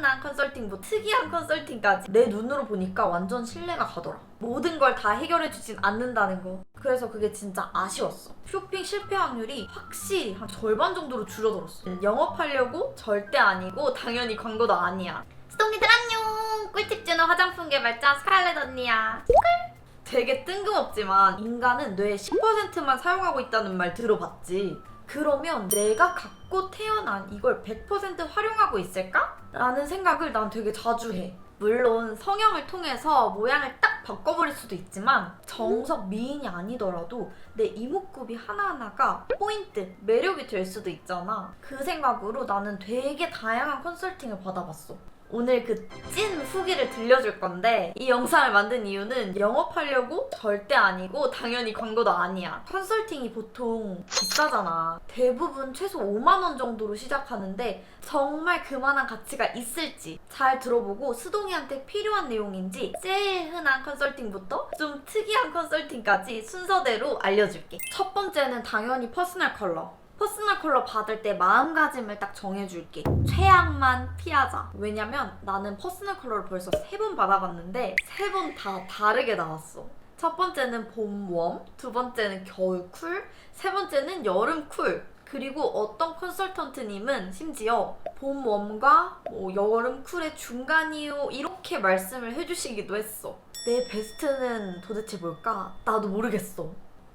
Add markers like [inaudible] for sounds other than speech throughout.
흔한 컨설팅 뭐 특이한 컨설팅까지 내 눈으로 보니까 완전 신뢰가 가더라. 모든 걸 다 해결해 주진 않는다는 거. 그래서 그게 진짜 아쉬웠어. 쇼핑 실패 확률이 확실히 한 절반 정도로 줄어들었어. 영업하려고 절대 아니고 당연히 광고도 아니야. 스토미들 안녕! 꿀팁 주는 화장품 개발자 스칼렛 언니야. 되게 뜬금없지만 인간은 뇌의 10%만 사용하고 있다는 말 들어봤지. 그러면 내가 갖고 태어난 이걸 100% 활용하고 있을까? 라는 생각을 난 되게 자주 해. 물론 성형을 통해서 모양을 딱 바꿔버릴 수도 있지만 정석 미인이 아니더라도 내 이목구비 하나하나가 포인트, 매력이 될 수도 있잖아. 그 생각으로 나는 되게 다양한 컨설팅을 받아봤어. 오늘 그 찐 후기를 들려줄 건데 이 영상을 만든 이유는 영업하려고 절대 아니고 당연히 광고도 아니야. 컨설팅이 보통 비싸잖아. 대부분 최소 5만 원 정도로 시작하는데 정말 그만한 가치가 있을지 잘 들어보고 수동이한테 필요한 내용인지 제일 흔한 컨설팅부터 좀 특이한 컨설팅까지 순서대로 알려줄게. 첫 번째는 당연히 퍼스널 컬러. 퍼스널 컬러 받을 때 마음가짐을 딱 정해줄게. 최악만 피하자. 왜냐면 나는 퍼스널 컬러를 벌써 세 번 받아봤는데 세 번 다 다르게 나왔어. 첫 번째는 봄 웜, 두 번째는 겨울 쿨, 세 번째는 여름 쿨. 그리고 어떤 컨설턴트님은 심지어 봄 웜과 뭐 여름 쿨의 중간이요 이렇게 말씀을 해주시기도 했어. 내 베스트는 도대체 뭘까? 나도 모르겠어.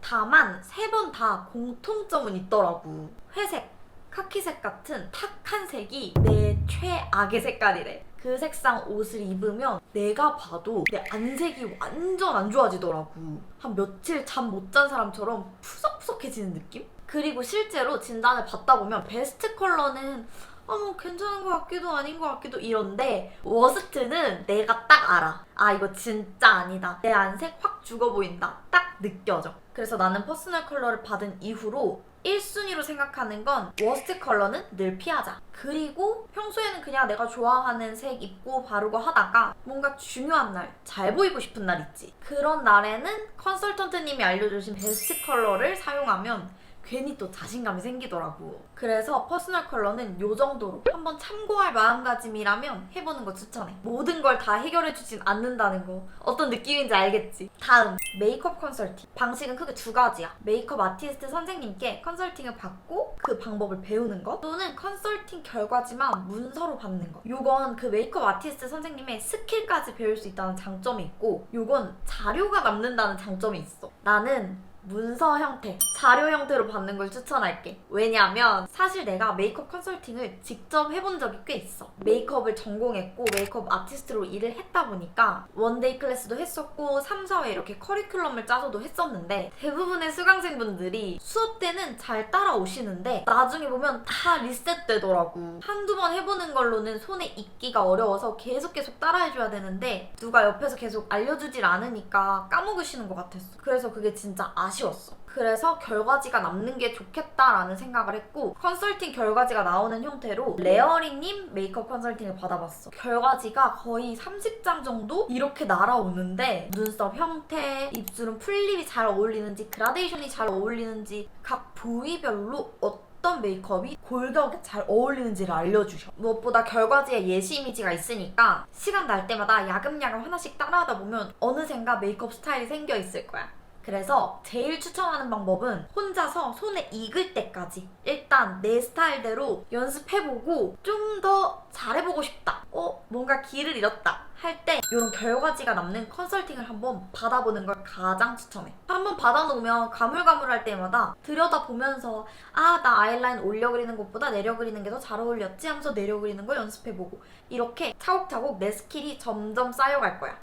다만 세 번 다 공통점은 있더라고. 회색, 카키색 같은 탁한 색이 내 최악의 색깔이래. 그 색상 옷을 입으면 내가 봐도 내 안색이 완전 안 좋아지더라고. 한 며칠 잠 못 잔 사람처럼 푸석푸석해지는 느낌? 그리고 실제로 진단을 받다 보면 베스트 컬러는 아, 뭐 괜찮은 것 같기도 아닌 것 같기도 이런데 워스트는 내가 딱 알아. 아 이거 진짜 아니다. 내 안색 확 죽어 보인다. 딱 느껴져. 그래서 나는 퍼스널 컬러를 받은 이후로 1순위로 생각하는 건 워스트 컬러는 늘 피하자. 그리고 평소에는 그냥 내가 좋아하는 색 입고 바르고 하다가 뭔가 중요한 날, 잘 보이고 싶은 날 있지. 그런 날에는 컨설턴트님이 알려주신 베스트 컬러를 사용하면 괜히 또 자신감이 생기더라고. 그래서 퍼스널 컬러는 요 정도로 한번 참고할 마음가짐이라면 해보는 거 추천해. 모든 걸 다 해결해주진 않는다는 거. 어떤 느낌인지 알겠지? 다음, 메이크업 컨설팅. 방식은 크게 두 가지야. 메이크업 아티스트 선생님께 컨설팅을 받고 그 방법을 배우는 것. 또는 컨설팅 결과지만 문서로 받는 것. 요건 그 메이크업 아티스트 선생님의 스킬까지 배울 수 있다는 장점이 있고, 요건 자료가 남는다는 장점이 있어. 나는 문서 형태, 자료 형태로 받는 걸 추천할게. 왜냐면 사실 내가 메이크업 컨설팅을 직접 해본 적이 꽤 있어. 메이크업을 전공했고 메이크업 아티스트로 일을 했다 보니까 원데이 클래스도 했었고 3, 4회 이렇게 커리큘럼을 짜서도 했었는데 대부분의 수강생분들이 수업 때는 잘 따라오시는데 나중에 보면 다 리셋되더라고. 한두 번 해보는 걸로는 손에 익기가 어려워서 계속 계속 따라해줘야 되는데 누가 옆에서 계속 알려주질 않으니까 까먹으시는 것 같았어. 그래서 그게 진짜 아쉬 웠어. 그래서 결과지가 남는 게 좋겠다라는 생각을 했고 컨설팅 결과지가 나오는 형태로 레어링님 메이크업 컨설팅을 받아봤어. 결과지가 거의 30장 정도 이렇게 날아오는데 눈썹 형태, 입술은 풀립이 잘 어울리는지 그라데이션이 잘 어울리는지 각 부위별로 어떤 메이크업이 골격에 잘 어울리는지를 알려주셔. 무엇보다 결과지에 예시 이미지가 있으니까 시간 날 때마다 야금야금 하나씩 따라하다 보면 어느샌가 메이크업 스타일이 생겨 있을 거야. 그래서 제일 추천하는 방법은 혼자서 손에 익을 때까지 일단 내 스타일대로 연습해보고 좀 더 잘해보고 싶다. 어, 뭔가 길을 잃었다. 할 때 이런 결과지가 남는 컨설팅을 한번 받아보는 걸 가장 추천해. 한번 받아놓으면 가물가물할 때마다 들여다보면서 아, 나 아이라인 올려 그리는 것보다 내려 그리는 게 더 잘 어울렸지 하면서 내려 그리는 걸 연습해보고 이렇게 차곡차곡 내 스킬이 점점 쌓여갈 거야.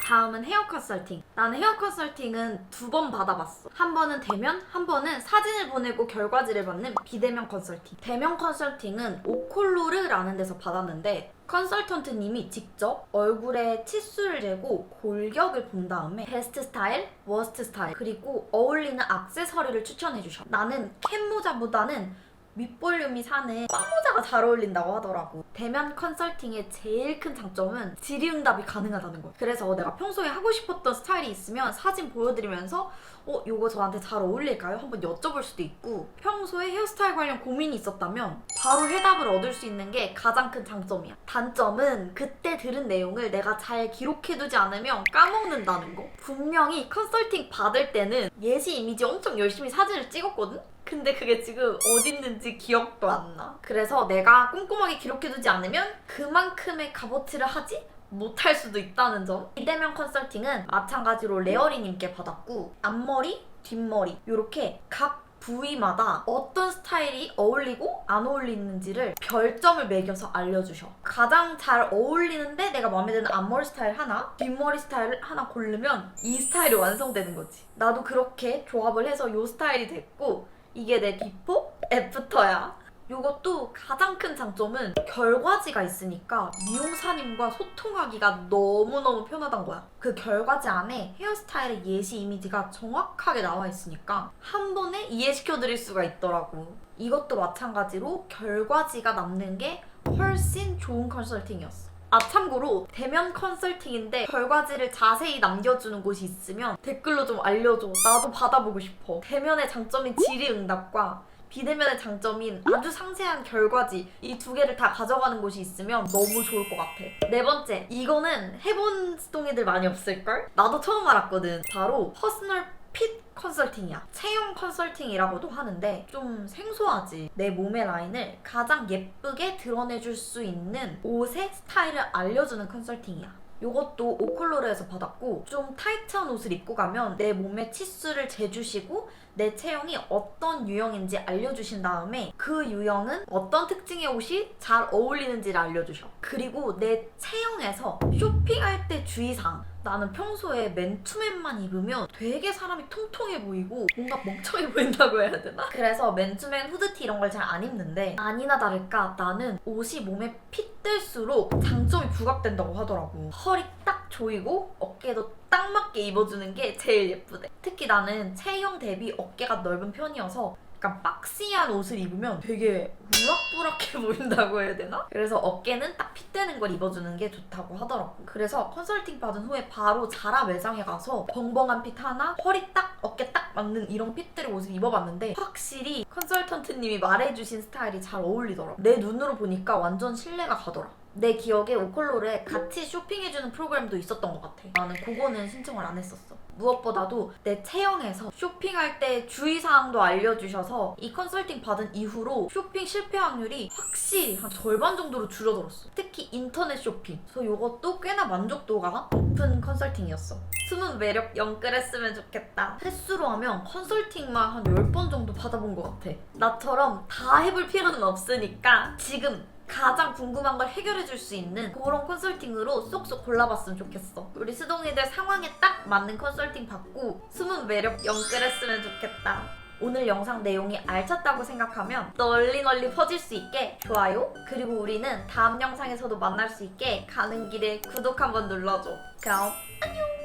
다음은 헤어 컨설팅. 나는 헤어 컨설팅은 두 번 받아봤어. 한 번은 대면, 한 번은 사진을 보내고 결과지를 받는 비대면 컨설팅. 대면 컨설팅은 오콜로르라는 데서 받았는데 컨설턴트님이 직접 얼굴에 치수를 재고 골격을 본 다음에 베스트 스타일, 워스트 스타일, 그리고 어울리는 액세서리를 추천해 주셔. 나는 캡 모자보다는 윗볼륨이 사는 빠모자가 잘 어울린다고 하더라고. 대면 컨설팅의 제일 큰 장점은 질의응답이 가능하다는 거야. 그래서 내가 평소에 하고 싶었던 스타일이 있으면 사진 보여드리면서 어, 요거 저한테 잘 어울릴까요? 한번 여쭤볼 수도 있고 평소에 헤어스타일 관련 고민이 있었다면 바로 해답을 얻을 수 있는 게 가장 큰 장점이야. 단점은 그때 들은 내용을 내가 잘 기록해두지 않으면 까먹는다는 거. 분명히 컨설팅 받을 때는 예시 이미지 엄청 열심히 사진을 찍었거든? 근데 그게 지금 어딨는지 기억도 안 나. 그래서 내가 꼼꼼하게 기록해두지 않으면 그만큼의 값어치를 하지 못할 수도 있다는 점. 이대면 컨설팅은 마찬가지로 레어리님께 받았고 앞머리, 뒷머리 이렇게 각 부위마다 어떤 스타일이 어울리고 안 어울리는지를 별점을 매겨서 알려주셔. 가장 잘 어울리는데 내가 마음에 드는 앞머리 스타일 하나, 뒷머리 스타일 하나 고르면 이 스타일이 완성되는 거지. 나도 그렇게 조합을 해서 이 스타일이 됐고 이게 내 비포, 애프터야. 이것도 가장 큰 장점은 결과지가 있으니까 미용사님과 소통하기가 너무너무 편하단 거야. 그 결과지 안에 헤어스타일의 예시 이미지가 정확하게 나와 있으니까 한 번에 이해시켜 드릴 수가 있더라고. 이것도 마찬가지로 결과지가 남는 게 훨씬 좋은 컨설팅이었어. 아 참고로 대면 컨설팅인데 결과지를 자세히 남겨주는 곳이 있으면 댓글로 좀 알려줘. 나도 받아보고 싶어. 대면의 장점인 질의응답과 비대면의 장점인 아주 상세한 결과지 이 두 개를 다 가져가는 곳이 있으면 너무 좋을 것 같아. 네 번째, 이거는 해본 스동이들 많이 없을걸? 나도 처음 알았거든. 바로 퍼스널 핏 컨설팅이야. 체형 컨설팅이라고도 하는데 좀 생소하지. 내 몸의 라인을 가장 예쁘게 드러내줄 수 있는 옷의 스타일을 알려주는 컨설팅이야. 요것도 오컬로르에서 받았고 좀 타이트한 옷을 입고 가면 내 몸의 치수를 재주시고 내 체형이 어떤 유형인지 알려주신 다음에 그 유형은 어떤 특징의 옷이 잘 어울리는지를 알려주셔. 그리고 내 체형에서 쇼핑할 때 주의사항. 나는 평소에 맨투맨만 입으면 되게 사람이 통통해 보이고 뭔가 멍청해 보인다고 해야 되나? 그래서 맨투맨 후드티 이런 걸 잘 안 입는데 아니나 다를까 나는 옷이 몸에 핏들수록 장점이 부각된다고 하더라고. 허리 딱 조이고 어깨도 딱 맞게 입어주는 게 제일 예쁘대. 특히 나는 체형 대비 어깨가 넓은 편이어서 약간 박시한 옷을 입으면 되게 우락부락해 [laughs] 보인다고 해야 되나? 그래서 어깨는 딱 핏되는 걸 입어주는 게 좋다고 하더라고. 그래서 컨설팅 받은 후에 바로 자라 매장에 가서 벙벙한 핏 하나, 허리 딱, 어깨 딱 맞는 이런 핏들의 옷을 입어봤는데 확실히 컨설턴트님이 말해주신 스타일이 잘 어울리더라고. 내 눈으로 보니까 완전 신뢰가 가더라. 내 기억에 오컬로르에 같이 쇼핑해주는 프로그램도 있었던 것 같아. 나는 그거는 신청을 안 했었어. 무엇보다도 내 체형에서 쇼핑할 때 주의사항도 알려주셔서 이 컨설팅 받은 이후로 쇼핑 실패 확률이 확실히 한 절반 정도로 줄어들었어. 특히 인터넷 쇼핑. 그래서 이것도 꽤나 만족도가 높은 컨설팅이었어. 숨은 매력 영끌했으면 좋겠다. 횟수로 하면 컨설팅만 한 10번 정도 받아본 것 같아. 나처럼 다 해볼 필요는 없으니까 지금 가장 궁금한 걸 해결해 줄 수 있는 그런 컨설팅으로 쏙쏙 골라봤으면 좋겠어. 우리 수동이들 상황에 딱 맞는 컨설팅 받고 숨은 매력 영끌했으면 좋겠다. 오늘 영상 내용이 알찼다고 생각하면 널리 널리 퍼질 수 있게 좋아요 그리고 우리는 다음 영상에서도 만날 수 있게 가는 길에 구독 한번 눌러줘. 그럼 안녕.